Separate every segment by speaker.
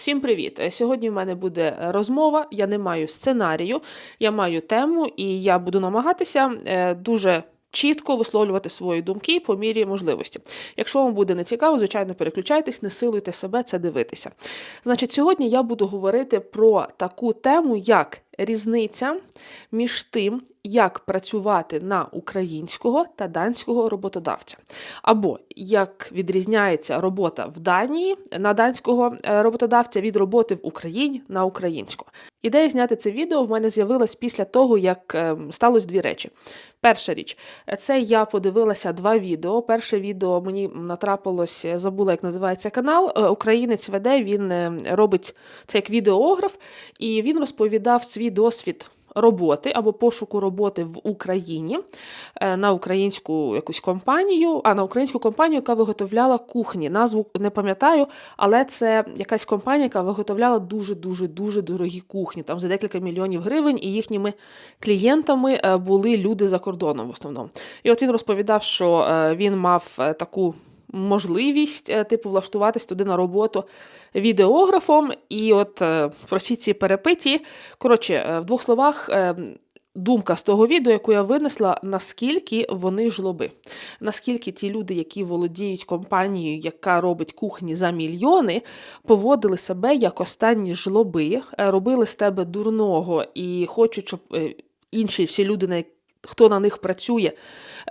Speaker 1: Всім привіт! Е, Сьогодні в мене буде розмова. Я не маю сценарію, я маю тему, і я буду намагатися е, дуже чітко висловлювати свої думки по мірі можливості. Якщо вам буде нецікаво, звичайно, переключайтесь, не силуйте себе це дивитися. Значить, сьогодні я буду говорити про таку тему, як різниця між тим, як працювати на українського та данського роботодавця, або як відрізняється робота в Данії на данського е, роботодавця від роботи в Україні на українського. Ідея зняти це відео в мене з'явилась після того, як е, сталося дві речі. Перша річ, це я подивилася два відео. Перше відео мені натрапилось, е, забула, як називається канал. Українець веде, він робить це як відеограф, і він розповідав свій досвід. Роботи або пошуку роботи в Україні е, на українську якусь компанію, а на українську компанію, яка виготовляла кухні. Назву не пам'ятаю, але це якась компанія, яка виготовляла дуже дуже дорогі кухні, там за декілька мільйонів гривень, і їхніми клієнтами е, були люди за кордоном в основному. І от він розповідав, що е, він мав таку можливість, е, типу, влаштуватись туди на роботу відеографом. І от е, про всі ці перепиті. Коротше, е, в двох словах. Думка з того відео, яку я винесла, наскільки вони жлоби, наскільки ті люди, які володіють компанією, яка робить кухні за мільйони, поводили себе як останні жлоби, робили з тебе дурного і хочуть, щоб інші всі люди, на як- хто на них працює,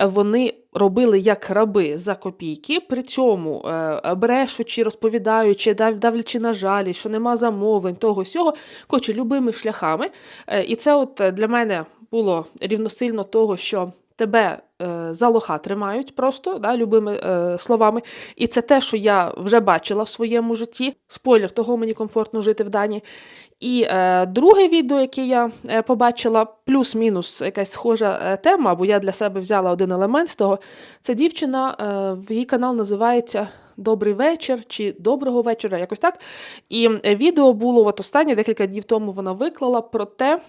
Speaker 1: е, вони робили як раби за копійки, при цьому е, брешучи, розповідаючи, давлячи на жалі, що нема замовлень, того сього, коротше, любими шляхами. Е, І це от для мене було рівносильно того, що тебе е, за лоха тримають просто да, любими е, словами. І це те, що я вже бачила в своєму житті. Спойлер, того мені комфортно жити в Данії. І е, друге відео, яке я е, побачила, плюс-мінус якась схожа е, тема, бо я для себе взяла один елемент з того. Це дівчина, е, в її канал називається Добрий вечір чи Доброго вечора, якось так. І е, відео було от останнє, декілька днів тому вона виклала про те.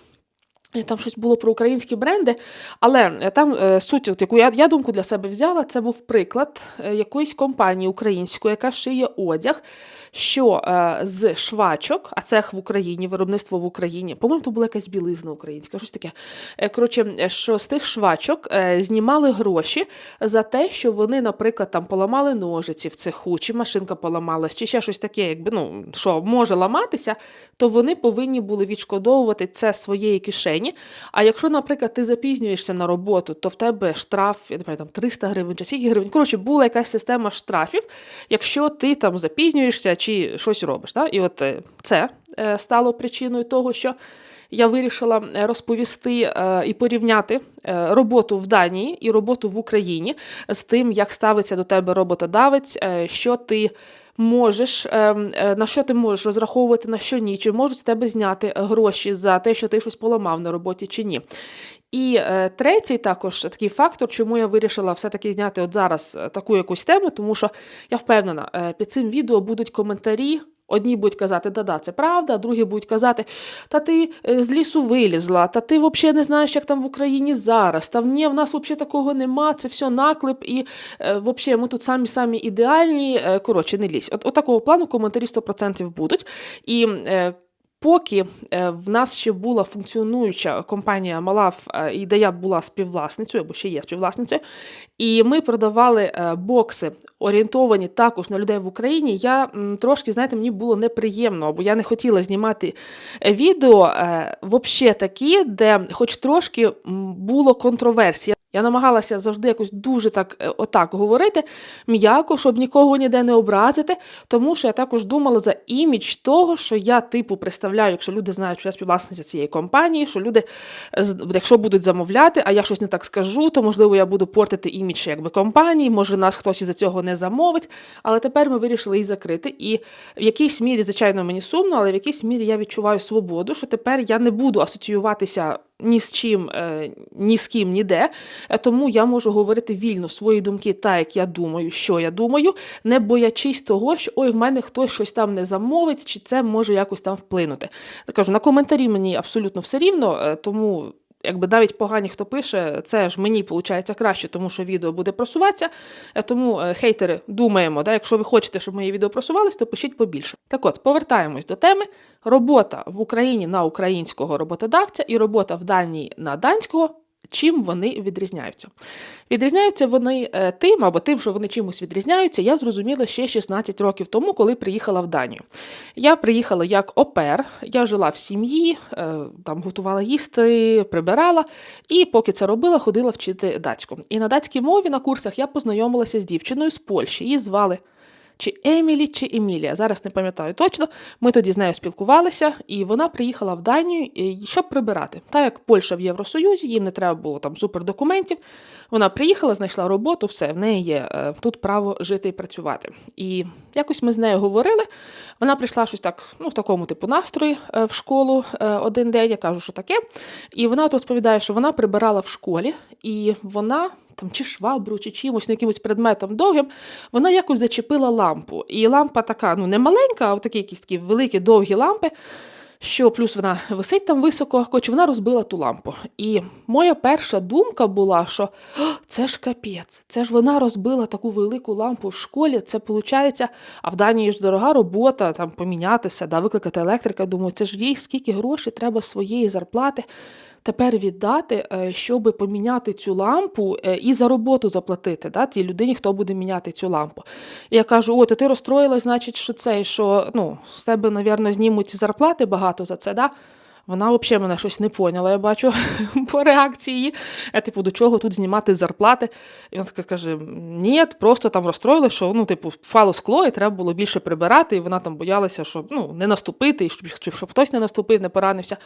Speaker 1: Е, Там щось було про українські бренди, але е, там е, суть, от, яку я, я думку для себе взяла, це був приклад якоїсь компанії української, яка шиє одяг, що е, з швачок, а цех в Україні, виробництво в Україні, по-моєму, то була якась білизна українська, щось таке. Е, Коротше, е, що з тих швачок знімали гроші за те, що вони, наприклад, там поламали ножиці в цеху, чи машинка поламалась, чи ще щось таке, якби ну що може ламатися, то вони повинні були відшкодовувати це своєї кишені. А якщо, наприклад, ти запізнюєшся на роботу, то в тебе штраф, я не пам'ятаю, там 300 гривень чи скільки гривень. Коротше, була якась система штрафів, якщо ти там запізнюєшся чи щось робиш. Да? І от е, це е, стало причиною того, що. Я вирішила е, розповісти і порівняти роботу в Данії і роботу в Україні з тим, як ставиться до тебе роботодавець, що ти можеш, на що ти можеш розраховувати, на що ні, чи можуть з тебе зняти гроші за те, що ти щось поламав на роботі, чи ні. І е, третій також такий фактор, чому я вирішила все-таки зняти от зараз е, таку якусь тему, тому що я впевнена, е, під цим відео будуть коментарі. Одні будуть казати, да-да, це правда, а другі будуть казати, та ти е, з лісу вилізла, та ти взагалі не знаєш, як там в Україні зараз. Та ні, в нас взагалі такого нема, це все наклеп, і е, взагалі ми тут самі самі ідеальні. Коротше, не лізь. От, от такого плану коментарі 100% будуть. І Поки е, в нас ще була функціонуюча компанія Малав, е, і де я була співвласницею, або ще є співвласницею, і ми продавали е, бокси, орієнтовані також на людей в Україні. Я трошки, знаєте, мені було неприємно, бо я не хотіла знімати е, відео е, взагалі такі, де хоч трошки було контроверсія. Я намагалася завжди якось дуже так е, отак говорити, м'яко, щоб нікого ніде не образити, тому що я також думала за імідж того, що я типу представляю, якщо люди знають, що я співвласниця цієї компанії, що люди, якщо будуть замовляти, а я щось не так скажу, то можливо я буду портити імідж якби компанії, може нас хтось із-за цього не замовить. Але тепер ми вирішили її закрити. І в якійсь мірі, звичайно, мені сумно, але в якійсь мірі я відчуваю свободу, що тепер я не буду асоціюватися ні з чим, е, ні з ким, ніде. Е, Тому я можу говорити вільно свої думки, так як я думаю, що я думаю, не боячись того, що ой, в мене хтось щось там не замовить, чи це може якось там вплинути. Кажу, на коментарі мені абсолютно все рівно, е, тому якби навіть погані, хто пише, це ж мені виходить краще, тому що відео буде просуватися. Е, Тому е, хейтери думаємо, да, якщо ви хочете, щоб моє відео просувалось, то пишіть побільше. Так от, повертаємось до теми. Робота в Україні на українського роботодавця і робота в Данії на данського. Чим вони відрізняються? Відрізняються вони е, тим або тим, що вони чимось відрізняються, я зрозуміла ще 16 років тому, коли приїхала в Данію. Я приїхала як опер, я жила в сім'ї, е, там готувала їсти, прибирала, і поки це робила, ходила вчити датську. І на датській мові на курсах я познайомилася з дівчиною з Польщі. Її звали чи Емілі, чи Емілія. Зараз не пам'ятаю точно. Ми тоді з нею спілкувалися, і вона приїхала в Данію, е, щоб прибирати. Так як Польща в Євросоюзі, їм не треба було там супердокументів. Вона приїхала, знайшла роботу, все, в неї є е, тут право жити і працювати. І якось ми з нею говорили. Вона прийшла щось так, ну, в такому типу настрої е, в школу один день. Я кажу, що таке. І вона от розповідає, що вона прибирала в школі, і вона там чи швабру, чи чимось, ну, якимось предметом довгим, вона якось зачепила лампу. І лампа така, ну не маленька, а такі якісь такі великі довгі лампи. Що плюс вона висить там високо, хоч вона розбила ту лампу. І моя перша думка була, що це ж капець, це ж вона розбила таку велику лампу в школі. Це виходить, а в Данії ж дорога робота, там поміняти все, да, викликати електрика. Думаю, це ж їй скільки грошей треба своєї зарплати тепер віддати, е, щоб поміняти цю лампу е, і за роботу заплатити да, тій людині, хто буде міняти цю лампу. І я кажу: о, то ти розстроїлась, значить, що це, що ну, з тебе, навірно, знімуть зарплати багато за це. Да? Вона взагалі мене щось не поняла, я бачу по реакції. Я, типу, до чого тут знімати зарплати? І вона така каже: ні, просто там розстроїли, що ну, типу, впало скло, і треба було більше прибирати, і вона там боялася, щоб ну, не наступити, і щоб, щоб хтось не наступив, не поранився.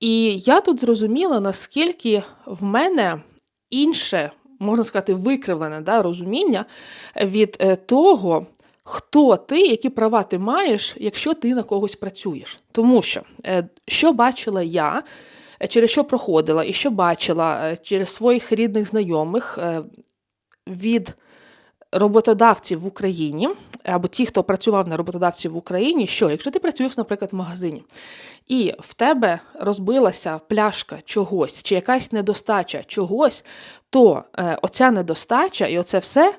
Speaker 1: І я тут зрозуміла, наскільки в мене інше, можна сказати, викривлене да, розуміння від е, того, хто ти, які права ти маєш, якщо ти на когось працюєш. Тому що, е, що бачила я, е, через що проходила, і що бачила через своїх рідних знайомих від роботодавців в Україні, або ті, хто працював на роботодавців в Україні, що якщо ти працюєш, наприклад, в магазині, і в тебе розбилася пляшка чогось, чи якась недостача чогось, то е, оця недостача і оце все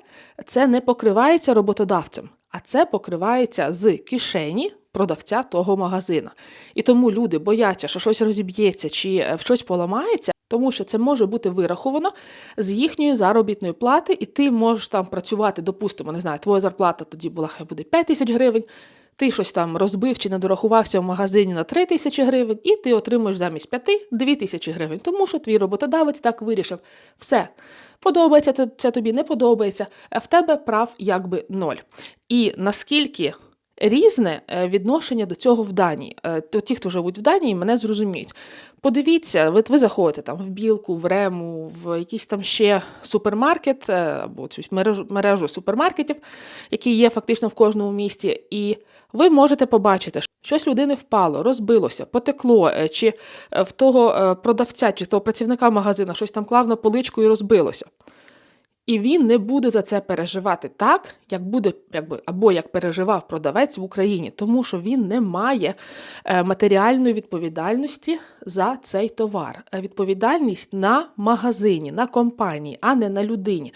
Speaker 1: це не покривається роботодавцем, а це покривається з кишені. Продавця того магазина. І тому люди бояться, що щось розіб'ється чи е, щось поламається, тому що це може бути вираховано з їхньої заробітної плати, і ти можеш там працювати, допустимо, не знаю, твоя зарплата тоді була хай буде 5 тисяч гривень, ти щось там розбив чи не дорахувався в магазині на 3 тисячі гривень, і ти отримуєш замість 5 – 2 тисячі гривень, тому що твій роботодавець так вирішив. Все. Подобається це, тобі, не подобається, а в тебе прав якби ноль. І наскільки різне е, відношення до цього в Данії. Е, То ті, хто живуть в Данії, мене зрозуміють. Подивіться, ви, ви заходите там в білку, в рему, в якийсь там ще супермаркет е, або цю мережу, мережу супермаркетів, які є фактично в кожному місті, і ви можете побачити, що щось людини впало, розбилося, потекло, чи в того продавця, чи того працівника магазина щось там клав на поличку і розбилося. І він не буде за це переживати так, як буде, якби або як переживав продавець в Україні, тому що він не має е, матеріальної відповідальності за цей товар. Е, Відповідальність на магазині, на компанії, а не на людині.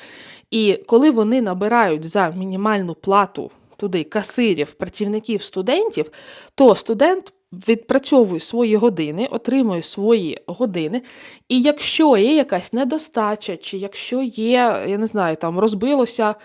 Speaker 1: І коли вони набирають за мінімальну плату туди касирів, працівників, студентів, то студент відпрацьовує свої години, отримує свої години. І якщо є якась недостача, чи якщо є, я не знаю, там розбилося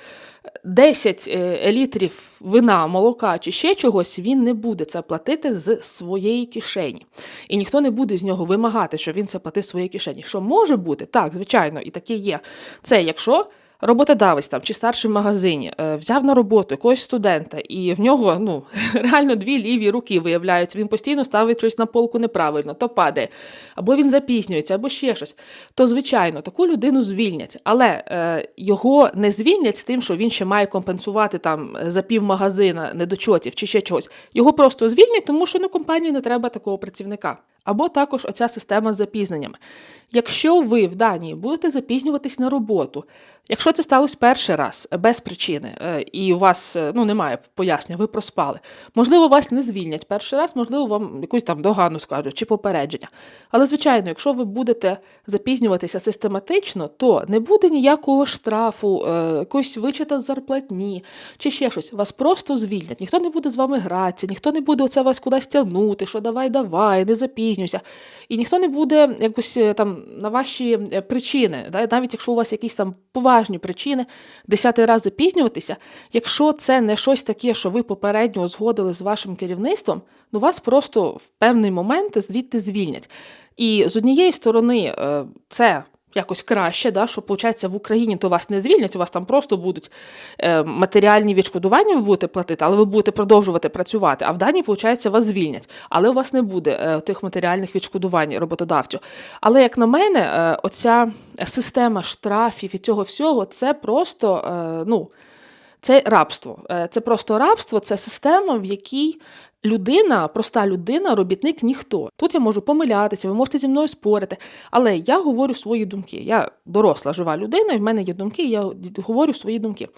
Speaker 1: 10 е, літрів вина, молока чи ще чогось, він не буде це платити з своєї кишені. І ніхто не буде з нього вимагати, що він це платив своєї кишені. Що може бути? Так, звичайно, і таке є. Це якщо роботодавець там чи старший в магазині е, взяв на роботу якогось студента, і в нього ну реально дві ліві руки виявляються. Він постійно ставить щось на полку неправильно, то падає, або він запізнюється, або ще щось. То звичайно, таку людину звільнять, але е, його не звільнять з тим, що він ще має компенсувати там за пів магазина недочотів чи ще чогось. Його просто звільнять, тому що ну компанії не треба такого працівника. Або також оця система з запізненнями. Якщо ви в Данії будете запізнюватись на роботу, Якщо це сталося перший раз е, без причини, е, і у вас е, ну, немає пояснення, ви проспали. Можливо, вас не звільнять перший раз, можливо, вам якусь там догану скажуть чи попередження. Але, звичайно, якщо ви будете запізнюватися систематично, то не буде ніякого штрафу, якоїсь вичета зарплатні чи ще щось. Вас просто звільнять. Ніхто не буде з вами гратися, ніхто не буде оце вас кудись тягнути, що давай, давай, не запізнюйся. І ніхто не буде якось там на ваші причини, навіть якщо у вас якісь там поважні причини десятий раз запізнюватися, якщо це не щось таке, що ви попередньо узгодили з вашим керівництвом, ну вас просто в певний момент звідти звільнять. І з однієї сторони, е, це якось краще, да, що виходить, в Україні то вас не звільнять, у вас там просто будуть е, матеріальні відшкодування, ви будете платити, але ви будете продовжувати працювати. А в Данії, виходить, вас звільнять, але у вас не буде е, тих матеріальних відшкодувань роботодавцю. Але як на мене, е, оця система штрафів і цього всього, це просто ну. Це рабство. Це просто рабство, це система, в якій людина, проста людина, робітник ніхто. Тут я можу помилятися, ви можете зі мною спорити, але я говорю свої думки. Я доросла, жива людина, і в мене є думки, і я говорю свої думки.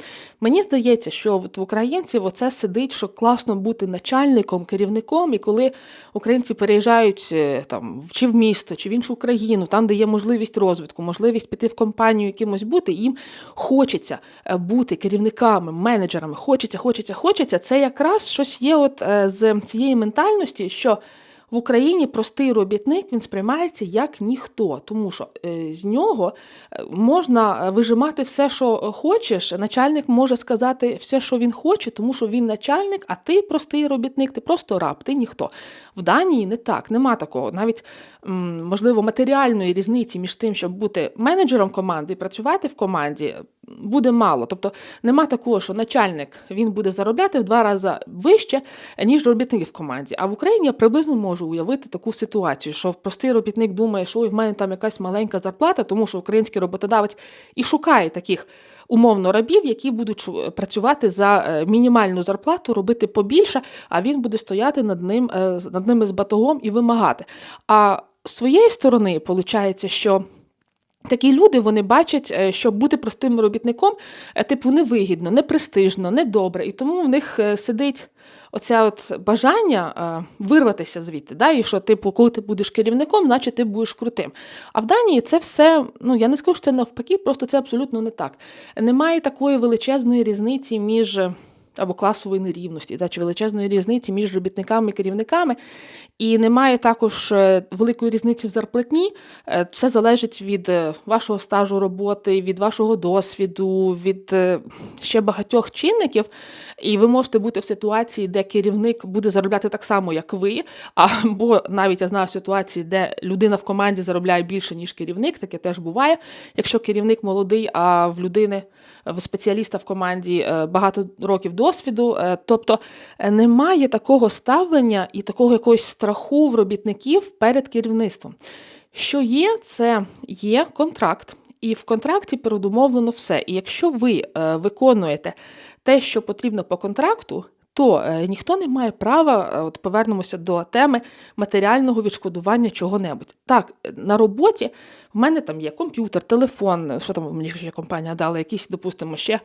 Speaker 1: Мені здається, що от в українців оце сидить, що класно бути начальником, керівником, і коли українці переїжджають е, там чи в місто, чи в іншу країну, там, де є можливість розвитку, можливість піти в компанію якимось бути, їм хочеться е, бути керівниками, менеджерами, хочеться, хочеться, хочеться. Це якраз щось є от е, цієї ментальності, що в Україні простий робітник він сприймається як ніхто, тому що е, з нього е, можна вижимати все, що хочеш. Начальник може сказати все, що він хоче, тому що він начальник, а ти простий робітник, ти просто раб, ти ніхто. В Данії не так, нема такого. Навіть можливо матеріальної різниці між тим, щоб бути менеджером команди і працювати в команді. Буде мало, тобто нема такого, що начальник він буде заробляти в два рази вище, ніж робітник в команді. А в Україні я приблизно можу уявити таку ситуацію, що простий робітник думає, що ой, в мене там якась маленька зарплата, тому що український роботодавець і шукає таких умовно рабів, які будуть працювати за е, мінімальну зарплату, робити побільше, а він буде стояти над ним е, над ними з батогом і вимагати. А з своєї сторони, виходить, що. Такі люди вони бачать, е, що бути простим робітником, е, типу, невигідно, непрестижно, недобре. І тому в них е, сидить оця от бажання вирватися звідти. Да? І що, типу, коли ти будеш керівником, наче ти будеш крутим. А в Данії це все, ну я не скажу, що це навпаки, просто це абсолютно не так. Немає такої величезної різниці між. Або класової нерівності, да, чи величезної різниці між робітниками і керівниками. І немає також е, великої різниці в зарплатні. Все залежить від е, вашого стажу роботи, від вашого досвіду, від е, ще багатьох чинників. І ви можете бути в ситуації, де керівник буде заробляти так само, як ви. Або навіть я знаю ситуації, де людина в команді заробляє більше, ніж керівник. Таке теж буває. Якщо керівник молодий, а в людини в спеціаліста в команді багато років досвіду. Е, Тобто е, немає такого ставлення і такого якогось страху в робітників перед керівництвом. Що є, це є контракт. І в контракті передумовлено все. І якщо ви е, виконуєте те, що потрібно по контракту, то е, ніхто не має права, е, от повернемося до теми матеріального відшкодування чого-небудь. Так, е, на роботі в мене там є комп'ютер, телефон, що там мені ще компанія дала, якісь, допустимо, ще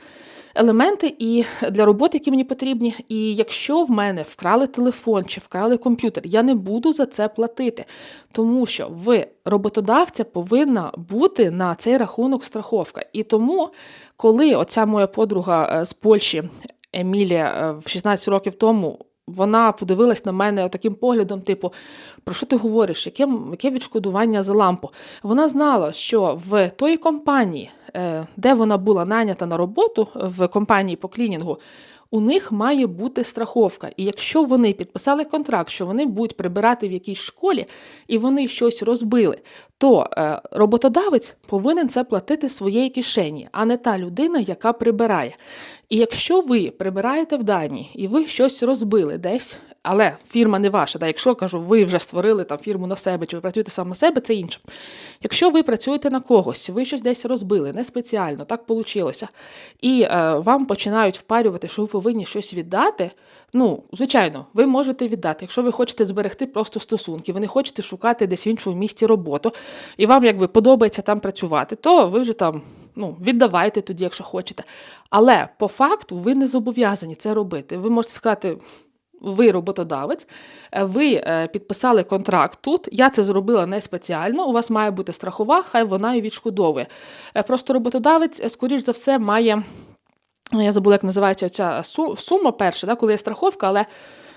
Speaker 1: елементи і для роботи, які мені потрібні. І якщо в мене вкрали телефон чи вкрали комп'ютер, я не буду за це платити, тому що в роботодавця повинна бути на цей рахунок страховка. І тому, коли оця моя подруга е, з Польщі Емілія е, в 16 років тому. Вона подивилась на мене таким поглядом, типу, про що ти говориш? Яке, яке відшкодування за лампу? Вона знала, що в тої компанії, е, де вона була найнята на роботу, в компанії по клінінгу, у них має бути страховка. І якщо вони підписали контракт, що вони будуть прибирати в якійсь школі і вони щось розбили, то е, роботодавець повинен це платити своєї кишені, а не та людина, яка прибирає. І якщо ви прибираєте в Данії і ви щось розбили десь, але фірма не ваша, да, якщо кажу, ви вже створили там фірму на себе, чи ви працюєте сам на себе, це інше. Якщо ви працюєте на когось, ви щось десь розбили, не спеціально, так вийшло, і е, вам починають впарювати, що ви повинні щось віддати. Ну, звичайно, ви можете віддати. Якщо ви хочете зберегти просто стосунки, ви не хочете шукати десь в іншому місті роботу, і вам якби подобається там працювати, то ви вже там ну, віддавайте тоді, якщо хочете. Але по факту ви не зобов'язані це робити. Ви можете сказати. Ви роботодавець, е, ви е, підписали контракт тут. Я це зробила не спеціально. У вас має бути страхова, хай вона і відшкодовує. Е, Просто роботодавець, скоріш за все, має. Я забула, як називається ця сума перша, да, коли є страховка, але,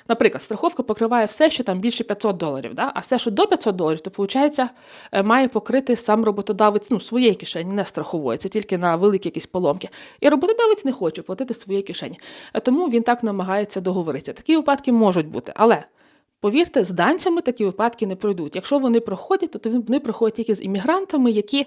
Speaker 1: наприклад, страховка покриває все, що там більше 500 доларів, да, а все, що до 500 доларів, то, виходить, має покрити сам роботодавець ну, своєї кишені, не страхової, це тільки на великі якісь поломки. І роботодавець не хоче платити своєї кишені. Е, Тому він так намагається договоритися. Такі випадки можуть бути. Але. Повірте, з данцями такі випадки не пройдуть. Якщо вони проходять, то вони проходять тільки з іммігрантами, які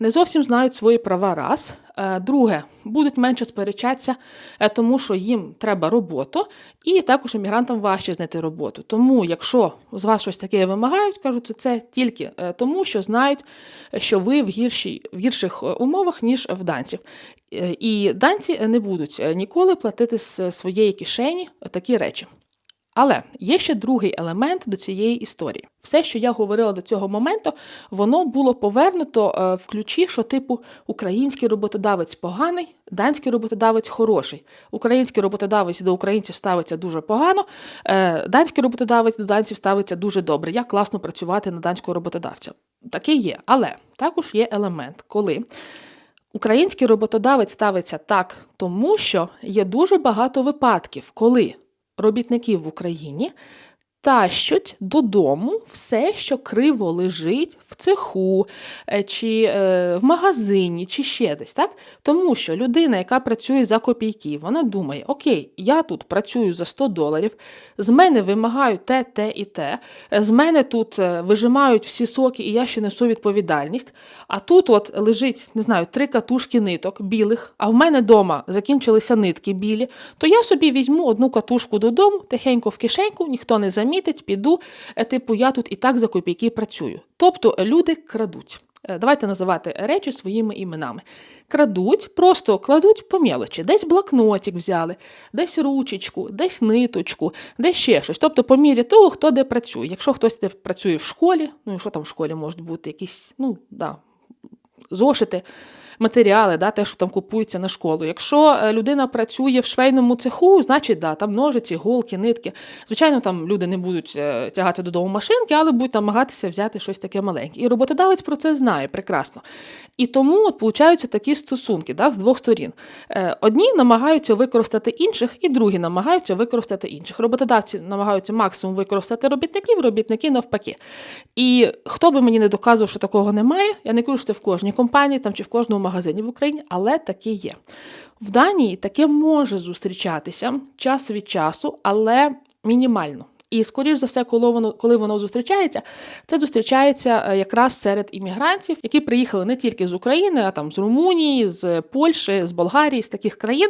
Speaker 1: не зовсім знають свої права. Раз Е, друге, будуть менше сперечатися, е, тому що їм треба роботу, і також іммігрантам важче знайти роботу. Тому, якщо з вас щось таке вимагають, кажуть, то це тільки е, тому, що знають, що ви в гіршій, в гірших умовах, ніж в данців. І данці не будуть ніколи платити з своєї кишені такі речі. Але є ще другий елемент до цієї історії. Все, що я говорила до цього моменту, воно було повернуто е, в ключі, що типу український роботодавець поганий, данський роботодавець хороший. Український роботодавець до українців ставиться дуже погано, е, данський роботодавець до данців ставиться дуже добре. Як класно працювати на данського роботодавця. Таке є. Але також є елемент, коли. Український роботодавець ставиться так, тому що є дуже багато випадків, коли робітників в Україні тащуть додому все, що криво лежить цеху, е, чи е, в магазині, чи ще десь. Так? Тому що людина, яка працює за копійки, вона думає: Окей, я тут працюю за 100 доларів, з мене вимагають те, те і те, е, з мене тут вижимають всі соки, і я ще несу відповідальність. А тут от лежить, не знаю, три катушки ниток білих, а в мене вдома закінчилися нитки білі, то я собі візьму одну катушку додому, тихенько в кишеньку, ніхто не замітить, піду, типу, я тут і так за копійки працюю. Тобто люди крадуть. Е, Давайте називати речі своїми іменами. Крадуть, просто кладуть по мелочі. Десь блокнотик взяли, десь ручечку, десь ниточку, десь ще щось. Тобто, по мірі того, хто де працює. Якщо хтось де працює в школі, ну і що там в школі можуть бути, якісь, ну, да, зошити, матеріали, да, те, що там купується на школу. Якщо е, людина працює в швейному цеху, значить, да, там ножиці, голки, нитки. Звичайно, там люди не будуть е, тягати додому машинки, але будуть намагатися взяти щось таке маленьке. І роботодавець про це знає прекрасно. І тому от получаються такі стосунки да, з двох сторін. Е, Одні намагаються використати інших, і другі намагаються використати інших. Роботодавці намагаються максимум використати робітників, робітники навпаки. І хто би мені не доказував, що такого немає, я не кажу, що це в кожній компанії там, чи в кожному магазині в Україні, але таке є. В Данії таке може зустрічатися час від часу, але мінімально. І, скоріш за все, коли воно, коли воно зустрічається, це зустрічається е, якраз серед іммігрантів, які приїхали не тільки з України, а там з Румунії, з Польщі, з Болгарії, з таких країн,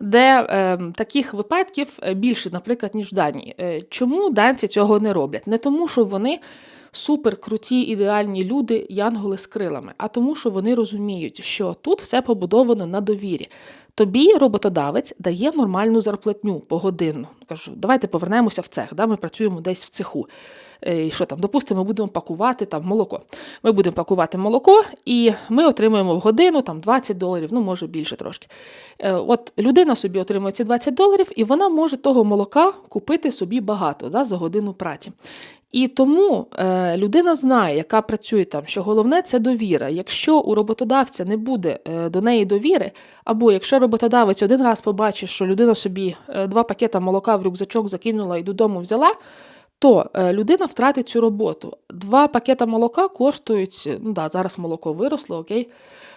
Speaker 1: де е, таких випадків більше, наприклад, ніж в Данії. Е, чому данці цього не роблять? Не тому, що вони суперкруті, ідеальні люди, янголи з крилами, а тому, що вони розуміють, що тут все побудовано на довірі. Тобі роботодавець дає нормальну зарплатню погодинну. Кажу, давайте повернемося в цех. Да? Ми працюємо десь в цеху. Е, І що там, допустимо, ми будемо пакувати там молоко. Ми будемо пакувати молоко, і ми отримуємо в годину там 20 доларів, ну може більше трошки. Е, От людина собі отримує ці 20 доларів, і вона може того молока купити собі багато да, за годину праці. І тому е, людина знає, яка працює там, що головне це довіра. Якщо у роботодавця не буде е, до неї довіри, або якщо роботодавець один раз побачить, що людина собі е, два пакета молока в рюкзачок закинула і додому взяла, то е, людина втратить цю роботу. Два пакета молока коштують, ну да, зараз молоко виросло, окей.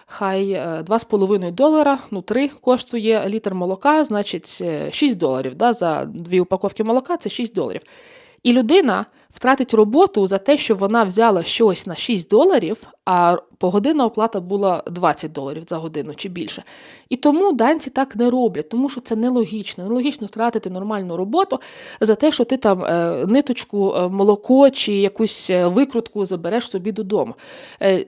Speaker 1: Хай е, 2,5 долара, ну 3 коштує літр молока, значить е, 6 доларів. Да, за дві упаковки молока це 6 доларів. І людина втратить роботу за те, що вона взяла щось на 6 доларів, а погодинна оплата була 20 доларів за годину чи більше. І тому данці так не роблять, тому що це нелогічно. Нелогічно втратити нормальну роботу за те, що ти там е, ниточку, е, молоко чи якусь е, викрутку забереш собі додому.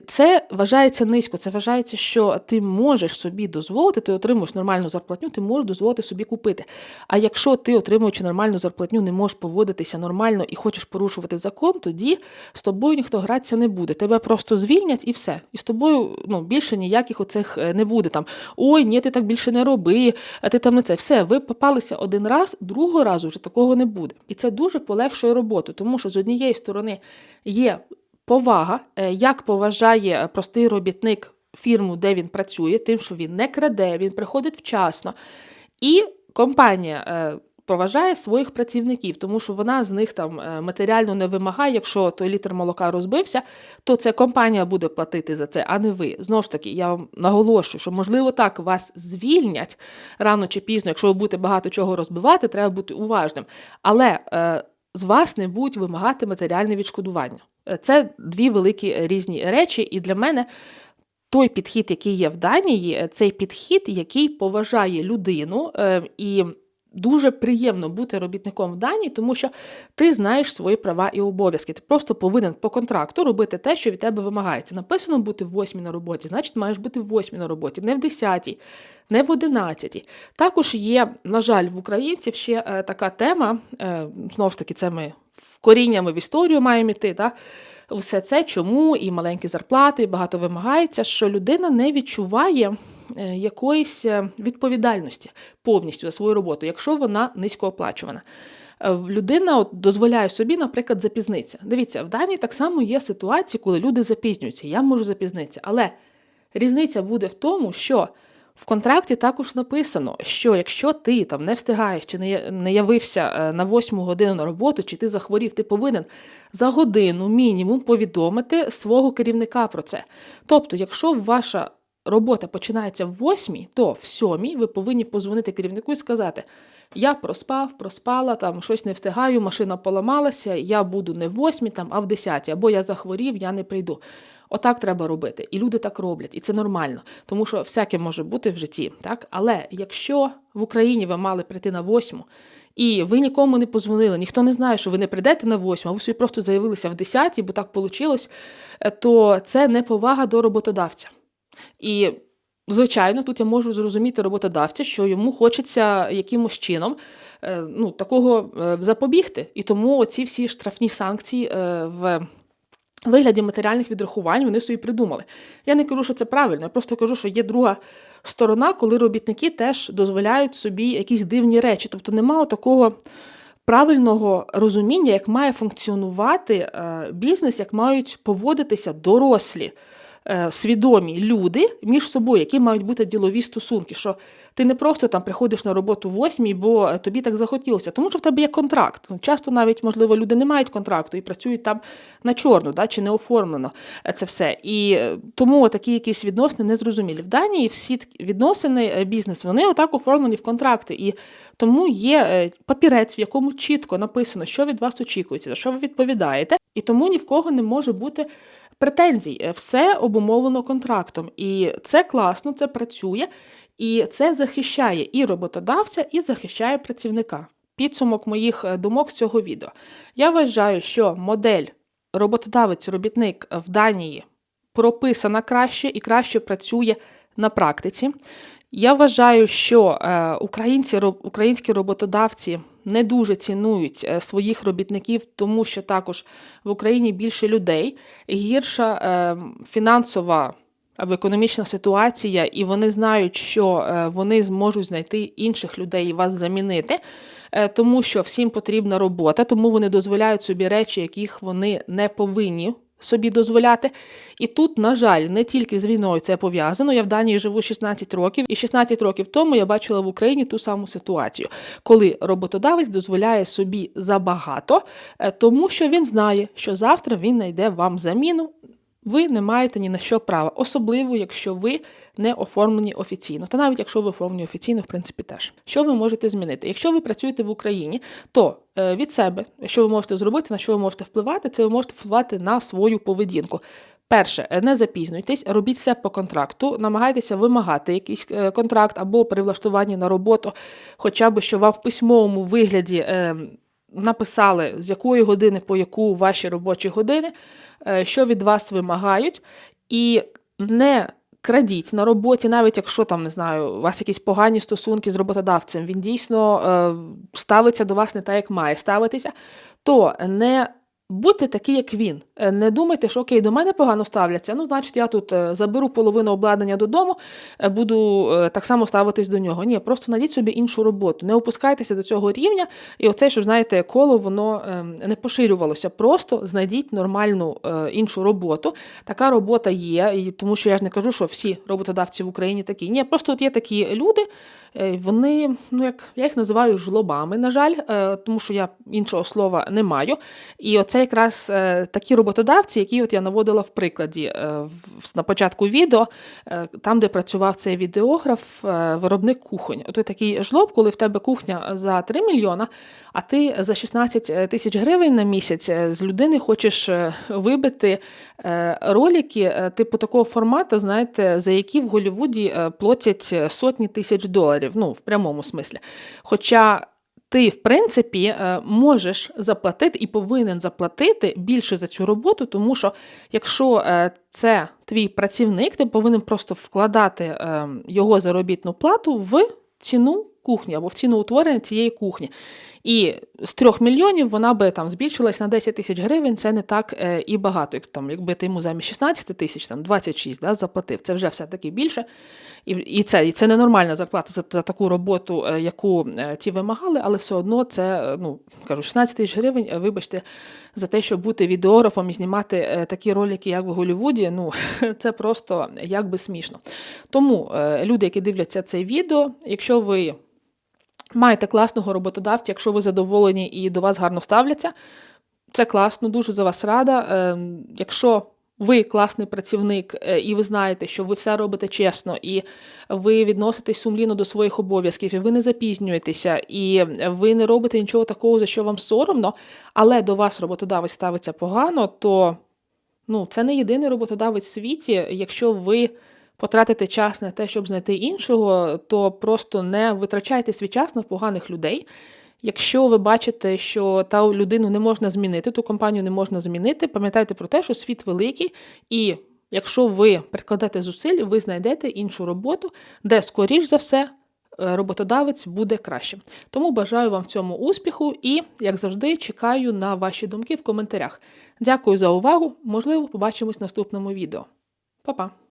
Speaker 1: Це вважається низько. Це вважається, що ти можеш собі дозволити, ти отримуєш нормальну зарплатню, ти можеш дозволити собі купити. А якщо ти, отримуючи нормальну зарплатню, не можеш поводитися нормально і хочеш порушувати закон, тоді з тобою ніхто гратися не буде. Тебе просто звільнять і все. І з тобою ну, більше ніяких оцих е, не буде. Там ой, ні, ти так більше не роби, а ти там не це. Все, ви попалися один раз, другого разу вже такого не буде. І це дуже полегшує роботу, тому що з однієї сторони є повага, е, як поважає простий робітник фірму, де він працює, тим, що він не краде, він приходить вчасно. І компанія. Поважає своїх працівників, тому що вона з них там е, матеріально не вимагає. Якщо той літр молока розбився, то це компанія буде платити за це, а не ви. Знову ж таки, я вам наголошую, що можливо так вас звільнять рано чи пізно. Якщо ви будете багато чого розбивати, треба бути уважним. Але е, з вас не будуть вимагати матеріальне відшкодування. Е, Це дві великі е, різні речі, і для мене той підхід, який є в Данії, цей підхід, який поважає людину, і дуже приємно бути робітником в Данії, тому що ти знаєш свої права і обов'язки. Ти просто повинен по контракту робити те, що від тебе вимагається. Написано бути в восьмій на роботі, значить, маєш бути в восьмій на роботі, не в десятій, не в одинадцятій. Також є, на жаль, в українців ще е, така тема. Е, знову ж таки, це ми коріннями в історію маємо йти. Да? Все це чому і маленькі зарплати, і багато вимагається, що людина не відчуває якоїсь е, відповідальності повністю за свою роботу, якщо вона низькооплачувана. Е, Людина от дозволяє собі, наприклад, запізнитися. Дивіться, в Данії так само є ситуації, коли люди запізнюються. Я можу запізнитися, але різниця буде в тому, що в контракті також написано, що якщо ти там не встигаєш чи не явився е, на восьму годину на роботу, чи ти захворів, ти повинен за годину мінімум повідомити свого керівника про це. Тобто, якщо ваша робота починається в восьмій, то в сьомій ви повинні позвонити керівнику і сказати: Я проспав, проспала, там щось не встигаю, машина поламалася, я буду не в восьмій, там, а в десятій, або я захворів, я не прийду. Отак треба робити. І люди так роблять, і це нормально, тому що всяке може бути в житті. Так? Але якщо в Україні ви мали прийти на восьму, і ви нікому не позвонили, ніхто не знає, що ви не прийдете на восьму, а ви собі просто заявилися в десятій, бо так вийшло, то це неповага до роботодавця. І, звичайно, тут я можу зрозуміти роботодавця, що йому хочеться якимось чином е, ну, такого е, запобігти. І тому оці всі штрафні санкції е, в вигляді матеріальних відрахувань вони собі придумали. Я не кажу, що це правильно, я просто кажу, що є друга сторона, коли робітники теж дозволяють собі якісь дивні речі. Тобто немає такого правильного розуміння, як має функціонувати бізнес, як мають поводитися дорослі. Е, Свідомі люди між собою, які мають бути ділові стосунки, що ти не просто там приходиш на роботу восьмій, бо тобі так захотілося, тому що в тебе є контракт. Ну, Часто навіть, можливо, люди не мають контракту і працюють там на чорну, да, чи не оформлено е, це все. І е, тому такі якісь відносини незрозумілі. В Данії всі відносини, бізнес, вони отак оформлені в контракти. І тому є папірець, в якому чітко написано, що від вас очікується, за що ви відповідаєте, і тому ні в кого не може бути претензій. Е, Все обумовлено контрактом. І це класно, це працює, і це захищає і роботодавця, і захищає працівника. Підсумок моїх е, думок з цього відео. Я вважаю, що модель роботодавець-робітник в Данії прописана краще і краще працює на практиці. Я вважаю, що е, українці, українські роботодавці не дуже цінують е, своїх робітників, тому що також в Україні більше людей, гірша е, фінансова або економічна ситуація, і вони знають, що е, вони зможуть знайти інших людей і вас замінити, тому що всім потрібна робота, тому вони дозволяють собі речі, яких вони не повинні собі дозволяти. І тут, на жаль, не тільки з війною це пов'язано. Я в Данії живу 16 років, і 16 років тому я бачила в Україні ту саму ситуацію, коли роботодавець дозволяє собі забагато, е, тому що він знає, що завтра він знайде вам заміну. Ви не маєте ні на що права, особливо якщо ви не оформлені офіційно. Та навіть якщо ви оформлені офіційно, в принципі, теж. Що ви можете змінити? Якщо ви працюєте в Україні, то е, від себе, що ви можете зробити, на що ви можете впливати, це ви можете впливати на свою поведінку. Перше, е, не запізнюйтесь, робіть все по контракту, намагайтеся вимагати якийсь е, контракт або перевлаштування на роботу, хоча б що вам в письмовому вигляді е, написали, з якої години по яку ваші робочі години, е, що від вас вимагають, і не крадіть на роботі, навіть якщо там не знаю, у вас якісь погані стосунки з роботодавцем, він дійсно е, ставиться до вас не так, як має ставитися, то не Будьте такі, як він. Е, Не думайте, що окей, до мене погано ставляться. Ну, значить, я тут е, заберу половину обладнання додому, е, буду так само ставитись до нього. Ні, просто знайдіть собі іншу роботу. Не опускайтеся до цього рівня, і оце, що знаєте, коло воно ем, не поширювалося. Просто знайдіть нормальну іншу роботу. Така робота є, тому що я ж не кажу, що всі роботодавці в Україні такі. Ні, просто от є такі люди, вони, ну як я їх називаю жлобами, на жаль, е, тому що я іншого слова не маю. І оце якраз е, такі роботодавці, які от я наводила в прикладі е, на початку відео, е, там, де працював цей відеограф, е, виробник кухонь. Ото такий жлоб, коли в тебе кухня за 3 мільйона, а ти за 16 тисяч гривень на місяць е, з людини хочеш е, вибити е, ролики, е, типу такого формату, знаєте, за які в Голлівуді е, платять е, сотні тисяч доларів, ну, в прямому смислі. Хоча ти, в принципі, е, можеш заплатити і повинен заплатити більше за цю роботу, тому що якщо е, це твій працівник, ти повинен просто вкладати е, його заробітну плату в ціну кухні або в ціну утворення цієї кухні. І з трьох мільйонів вона би там збільшилась на 10 тисяч гривень. Це не так е, і багато. Як там, якби ти йому замість 16 тисяч, там 26 да, заплатив, це вже все таки більше. І, і це і це ненормальна зарплата за, за таку роботу, е, яку е, ті вимагали, але все одно це ну кажу, 16 тисяч гривень. Вибачте, за те, щоб бути відеографом і знімати такі ролики, як в Голлівуді, ну це просто якби смішно. Тому люди, які дивляться це відео, якщо ви маєте класного роботодавця, якщо ви задоволені і до вас гарно ставляться, це класно, дуже за вас рада. Ем, Якщо ви класний працівник, е, і ви знаєте, що ви все робите чесно, і ви відноситесь сумлінно до своїх обов'язків, і ви не запізнюєтеся, і ви не робите нічого такого, за що вам соромно, але до вас роботодавець ставиться погано, то ну, це не єдиний роботодавець в світі. Якщо ви потратите час на те, щоб знайти іншого, то просто не витрачайте свій час на поганих людей. Якщо ви бачите, що та людину не можна змінити, ту компанію не можна змінити, пам'ятайте про те, що світ великий, і якщо ви прикладете зусиль, ви знайдете іншу роботу, де, скоріш за все, роботодавець буде краще. Тому бажаю вам в цьому успіху і, як завжди, чекаю на ваші думки в коментарях. Дякую за увагу. Можливо, побачимось в наступному відео. Па-па!